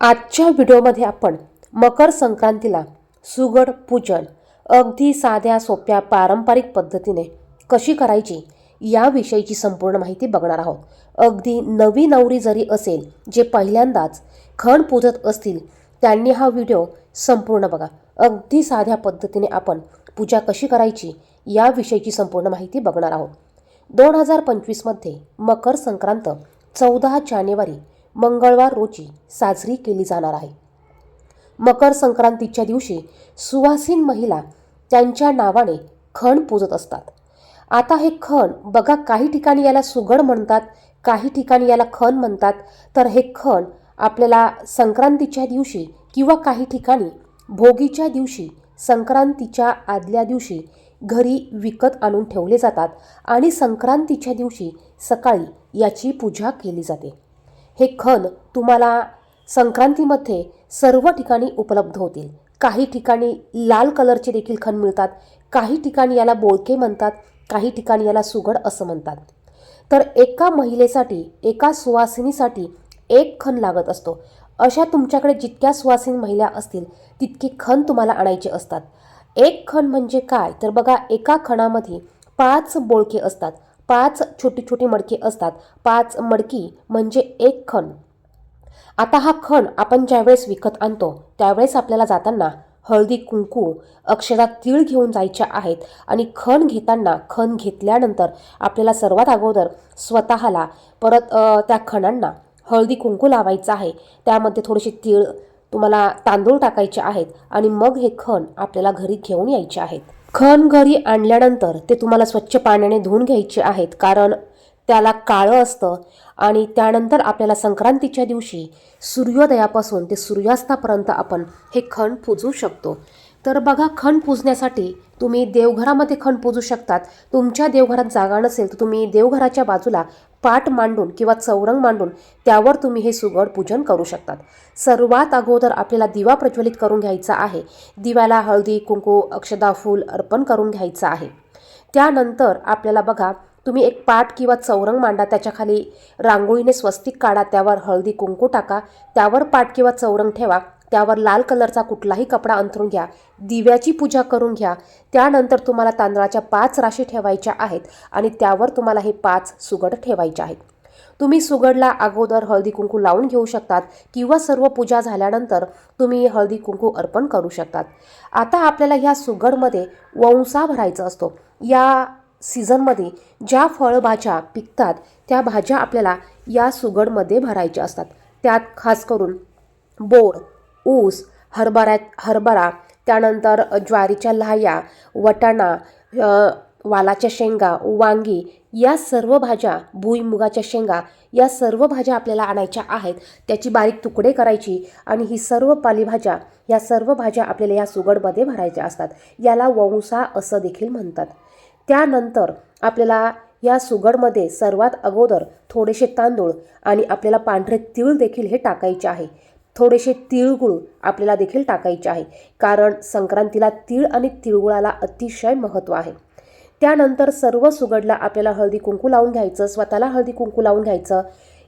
आजच्या व्हिडिओमध्ये आपण मकर संक्रांतीला सुगड पूजन अगदी साध्या सोप्या पारंपरिक पद्धतीने कशी करायची याविषयीची संपूर्ण माहिती बघणार आहोत. अगदी नवी नवरी जरी असेल जे पहिल्यांदाच खण पूजत असतील त्यांनी हा व्हिडिओ संपूर्ण बघा. अगदी साध्या पद्धतीने आपण पूजा कशी करायची याविषयीची संपूर्ण माहिती बघणार आहोत. दोन हजार पंचवीसमध्ये मकर संक्रांत चौदा जानेवारी मंगळवार रोजी साजरी केली जाणार आहे. मकर संक्रांतीच्या दिवशी सुवासीन महिला त्यांच्या नावाने खण पूजत असतात. आता हे खण बघा काही ठिकाणी याला सुगड म्हणतात काही ठिकाणी याला खण म्हणतात. तर हे खण आपल्याला संक्रांतीच्या दिवशी किंवा काही ठिकाणी भोगीच्या दिवशी संक्रांतीच्या आदल्या दिवशी घरी विकत आणून ठेवले जातात आणि संक्रांतीच्या दिवशी सकाळी याची पूजा केली जाते. हे खण तुम्हाला संक्रांतीमध्ये सर्व ठिकाणी उपलब्ध होतील. काही ठिकाणी लाल कलरचे देखील खण मिळतात काही ठिकाणी याला बोळके म्हणतात काही ठिकाणी याला सुगड असं म्हणतात. तर एका महिलेसाठी एका सुवासिनीसाठी एक खण लागत असतो. अशा तुमच्याकडे जितक्या सुवासिनी महिला असतील तितके खण तुम्हाला आणायचे असतात. एक खण म्हणजे काय? तर बघा एका खणामध्ये पाच बोळके असतात. पाच छोटी छोटी मडकी असतात. पाच मडकी म्हणजे एक खण. आता हा खण आपण ज्यावेळेस विकत आणतो त्यावेळेस आपल्याला जाताना हळदी कुंकू अक्षरात तीळ घेऊन जायच्या आहेत आणि खण घेताना खण घेतल्यानंतर आपल्याला सर्वात अगोदर स्वतःला परत त्या खणांना हळदी कुंकू लावायचं आहे. त्यामध्ये थोडेसे तीळ तुम्हाला तांदूळ टाकायचे आहेत आणि मग हे खण आपल्याला घरी घेऊन यायचे आहेत. खण घरी आणल्यानंतर ते तुम्हाला स्वच्छ पाण्याने धुवून घ्यायचे आहेत. कारण त्याला काळं असतं आणि त्यानंतर आपल्याला संक्रांतीच्या दिवशी सूर्योदयापासून ते सूर्यास्तापर्यंत आपण हे खण पूजू शकतो. तर बघा खण पूजण्यासाठी तुम्ही देवघरामध्ये खण पूजू शकतात. तुमच्या देवघरात जागा नसेल तर तुम्ही देवघराच्या बाजूला पाठ मांडून किंवा चौरंग मांडून त्यावर तुम्ही हे सुगड पूजन करू शकतात. सर्वात अगोदर आपल्याला दिवा प्रज्वलित करून घ्यायचा आहे. दिव्याला हळदी कुंकू अक्षदा फूल अर्पण करून घ्यायचं आहे. त्यानंतर आपल्याला बघा तुम्ही एक पाट किंवा चौरंग मांडा त्याच्याखाली रांगोळीने स्वस्तिक काढा त्यावर हळदी कुंकू टाका त्यावर पाट किंवा चौरंग ठेवा. त्यावर लाल कलरचा कुठलाही कपडा अंथरून घ्या. दिव्याची पूजा करून घ्या. त्यानंतर तुम्हाला तांदळाच्या पाच राशी ठेवायच्या आहेत आणि त्यावर तुम्हाला हे पाच सुगड ठेवायचे आहेत. तुम्ही सुगडला अगोदर हळदी कुंकू लावून घेऊ शकतात किंवा सर्व पूजा झाल्यानंतर तुम्ही हळदी कुंकू अर्पण करू शकतात. आता आपल्याला ह्या सुगडमध्ये वंसा भरायचा असतो. या सीझनमध्ये ज्या फळभाज्या पिकतात त्या भाज्या आपल्याला या सुगडमध्ये भरायच्या असतात. त्यात खास करून बोर ऊस हरभऱ्यात हरभरा त्यानंतर ज्वारीच्या लाह्या वटाणा वालाच्या शेंगा वांगी या सर्व भाज्या भुईमुगाच्या शेंगा या सर्व भाज्या आपल्याला आणायच्या आहेत. त्याची बारीक तुकडे करायची आणि ही सर्व पालेभाज्या या सर्व भाज्या आपल्याला या सुगडमध्ये भरायच्या असतात. याला वंसा असं देखील म्हणतात. त्यानंतर आपल्याला या सुगडमध्ये सर्वात अगोदर थोडेसे तांदूळ आणि आपल्याला पांढरे तीळ देखील हे टाकायचे आहे. थोडेसे तिळगुळ आपल्याला देखील टाकायचे आहे. कारण संक्रांतीला तीळ आणि तिळगुळाला अतिशय महत्त्व आहे. त्यानंतर सर्व सुगडला आपल्याला हळदी कुंकू लावून घ्यायचं स्वतःला हळदी कुंकू लावून घ्यायचं.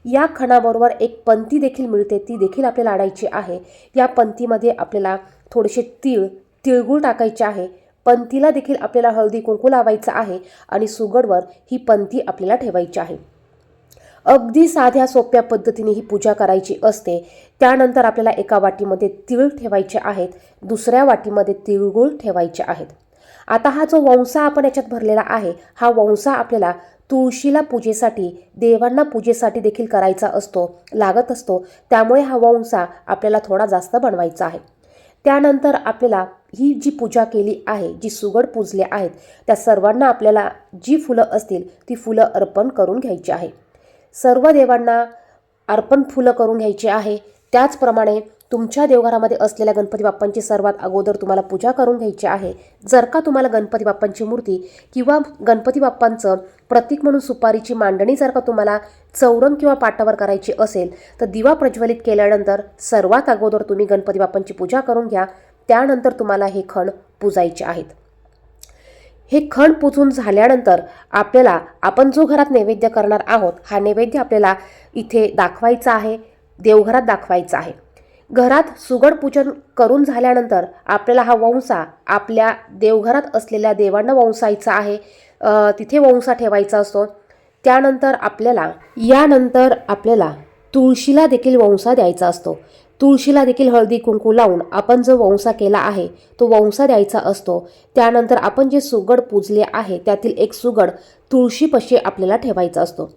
या खणाबरोबर एक पंती देखील मिळते ती देखील आपल्याला आणायची आहे. या पंतीमध्ये आपल्याला थोडेसे तीळ तिळगुळ टाकायचे आहे. पंतीला देखील आपल्याला हळदी कुंकू लावायचं आहे आणि सुगडवर ही पंती आपल्याला ठेवायची आहे. अगदी साध्या सोप्या पद्धतीने ही पूजा करायची असते. त्यानंतर आपल्याला एका वाटीमध्ये तिळ ठेवायचे आहेत दुसऱ्या वाटीमध्ये तिळगुळ ठेवायचे आहेत. आता हा जो वंसा आपण याच्यात भरलेला आहे हा वंसा आपल्याला तुळशीला पूजेसाठी देवांना पूजेसाठी देखील करायचा असतो लागत असतो. त्यामुळे हा वंसा आपल्याला थोडा जास्त बनवायचा आहे. त्यानंतर आपल्याला ही जी पूजा केली आहे जी सुगड पूजले आहेत त्या सर्वांना आपल्याला जी फुलं असतील ती फुलं अर्पण करून घ्यायची आहे. सर्व देवांना अर्पण फुलं करून घ्यायची आहे. त्याचप्रमाणे तुमच्या देवघरामध्ये असलेल्या गणपती बाप्पांची सर्वात अगोदर तुम्हाला पूजा करून घ्यायची आहे. जर का तुम्हाला गणपती बाप्पांची मूर्ती किंवा गणपती बाप्पांचं प्रतीक म्हणून सुपारीची मांडणी जर का तुम्हाला चौरंग किंवा पाटावर करायची असेल तर दिवा प्रज्वलित केल्यानंतर सर्वात अगोदर तुम्ही गणपती बाप्पांची पूजा करून घ्या. त्यानंतर तुम्हाला हे खण पूजायचे आहेत. हे खण पुजून झाल्यानंतर आपल्याला आपण जो घरात नैवेद्य करणार आहोत हा नैवेद्य आपल्याला इथे दाखवायचा आहे देवघरात दाखवायचा आहे. घरात सुगड पूजन करून झाल्यानंतर आपल्याला हा वंसा आपल्या देवघरात असलेल्या देवांना वंसायचा आहे तिथे वंसा ठेवायचा असतो. त्यानंतर आपल्याला यानंतर आपल्याला तुळशीला देखील वंसा द्यायचा असतो. तुळशीला देखील हळदी कुंकू लावून आपण जो वंसा केला आहे तो वंसा द्यायचा असतो. त्यानंतर आपण जे सुगड पूजले आहे त्यातील एक सुगड तुळशीपाशी आपल्याला ठेवायचा असतो.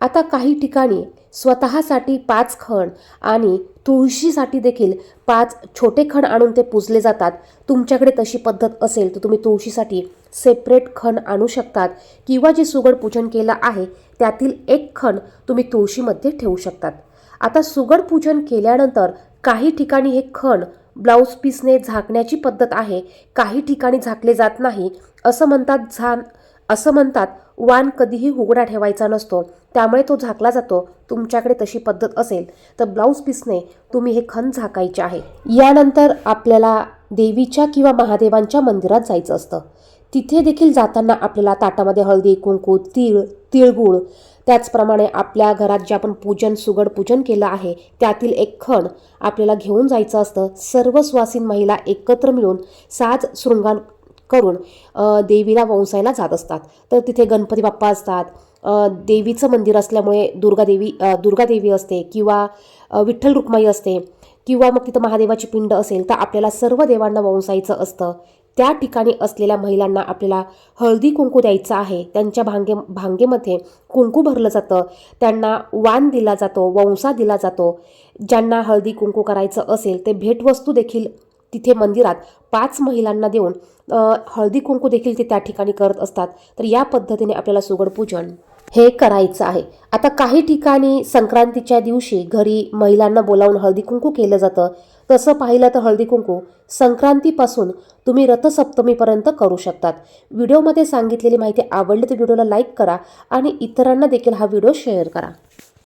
आता काही ठिकाणी स्वतःसाठी पाच खण आणि तुळशीसाठी देखील पाच छोटे खण आणून ते पूजले जातात. तुमच्याकडे तशी पद्धत असेल तर तुम्ही तुळशीसाठी सेपरेट खण आणू शकतात किंवा जे सुगड पूजन केलं आहे त्यातील एक खण तुम्ही तुळशीमध्ये ठेवू शकतात. आता सुगड पूजन केल्यानंतर काही ठिकाणी हे खण ब्लाऊज पीसने झाकण्याची पद्धत आहे काही ठिकाणी झाकले जात नाही असं म्हणतात झान असं म्हणतात वाण कधीही उघडा ठेवायचा नसतो. त्यामुळे तो झाकला जातो. तुमच्याकडे तशी पद्धत असेल तर ब्लाऊज पीसने तुम्ही हे खण झाकायचे आहे. यानंतर आपल्याला देवीच्या किंवा महादेवांच्या मंदिरात जायचं असतं. तिथे देखील जाताना आपल्याला ताटामध्ये हळदी कुंकू तीळ तिळगुळ त्याचप्रमाणे आपल्या घरात जे आपण पूजन सुगड पूजन केलं आहे त्यातील एक खण आपल्याला घेऊन जायचं असतं. सर्व स्वासीन महिला एकत्र मिळून साज शृंगार करून देवीला वंसायला जात असतात. तर तिथे गणपती बाप्पा असतात. देवीचं मंदिर असल्यामुळे दुर्गादेवी दुर्गादेवी असते किंवा विठ्ठल रुक्माई असते किंवा मग तिथं महादेवाची पिंड असेल तर आपल्याला सर्व देवांना वंसायचं असतं. त्या ठिकाणी असलेल्या महिलांना आपल्याला हळदी कुंकू द्यायचं आहे. त्यांच्या भांगे भांगेमध्ये कुंकू भरलं जातं. त्यांना वान दिला जातो वंसा दिला जातो. ज्यांना हळदी कुंकू करायचं असेल ते भेटवस्तू देखील तिथे मंदिरात पाच महिलांना देऊन हळदी कुंकू देखील ते त्या ठिकाणी करत असतात. तर या पद्धतीने आपल्याला सुगड पूजन हे करायचं आहे. आता काही ठिकाणी संक्रांतीच्या दिवशी घरी महिलांना बोलावून हळदी कुंकू केलं जातं. तसं पाहिलं तर हळदी कुंकू संक्रांतीपासून तुम्ही रथसप्तमीपर्यंत करू शकतात. व्हिडिओमध्ये सांगितलेली माहिती आवडली तर व्हिडिओला लाईक करा आणि इतरांना देखील हा व्हिडिओ शेअर करा.